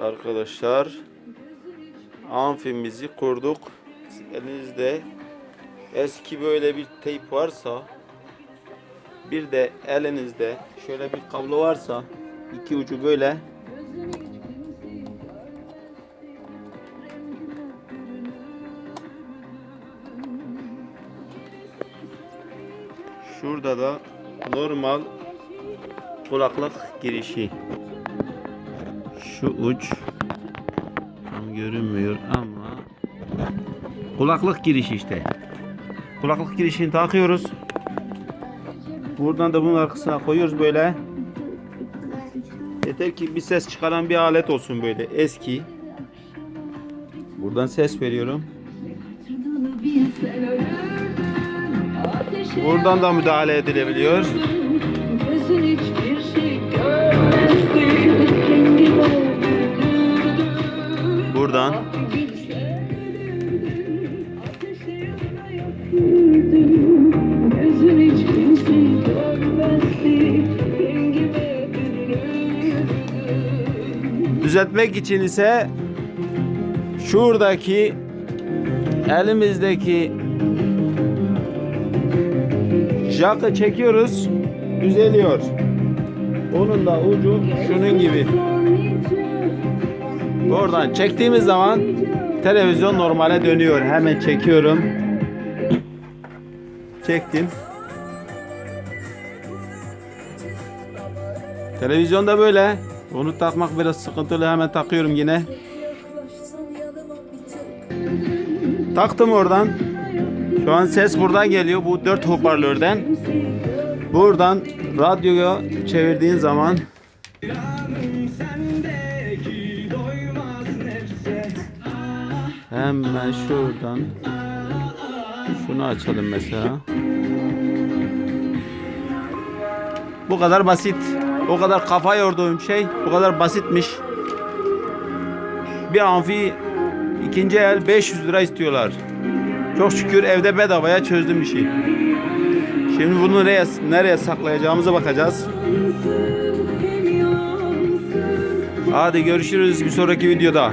arkadaşlar amfimizi kurduk. Elinizde eski böyle bir teyp varsa bir de elinizde şöyle bir kablo varsa iki ucu böyle Şurada da normal kulaklık girişi. Şu uç tam görünmüyor ama kulaklık girişi işte. Kulaklık girişini takıyoruz. Buradan da bunun arkasına koyuyoruz böyle. Yeter ki bir ses çıkaran bir alet olsun böyle eski. Buradan ses veriyorum. Buradan da müdahale edilebiliyor. Öldürürdü düzeltmek için ise şuradaki elimizdeki jakı çekiyoruz düzeliyor. Onun da ucu şunun gibi. Oradan çektiğimiz zaman televizyon normale dönüyor. Hemen çekiyorum. Çektim. Televizyonda böyle. Onu takmak biraz sıkıntılı. Hemen takıyorum yine. Taktım oradan. Şu an ses buradan geliyor. Bu dört hoparlörden. Buradan radyoya çevirdiğin zaman hemen şuradan şunu açalım mesela. Bu kadar basit. O kadar kafa yorduğum şey bu kadar basitmiş. Bir amfi ikinci el 500 lira istiyorlar. Çok şükür evde bedavaya çözdüm işi. Şimdi bunu nereye, nereye saklayacağımıza bakacağız. Hadi görüşürüz bir sonraki videoda.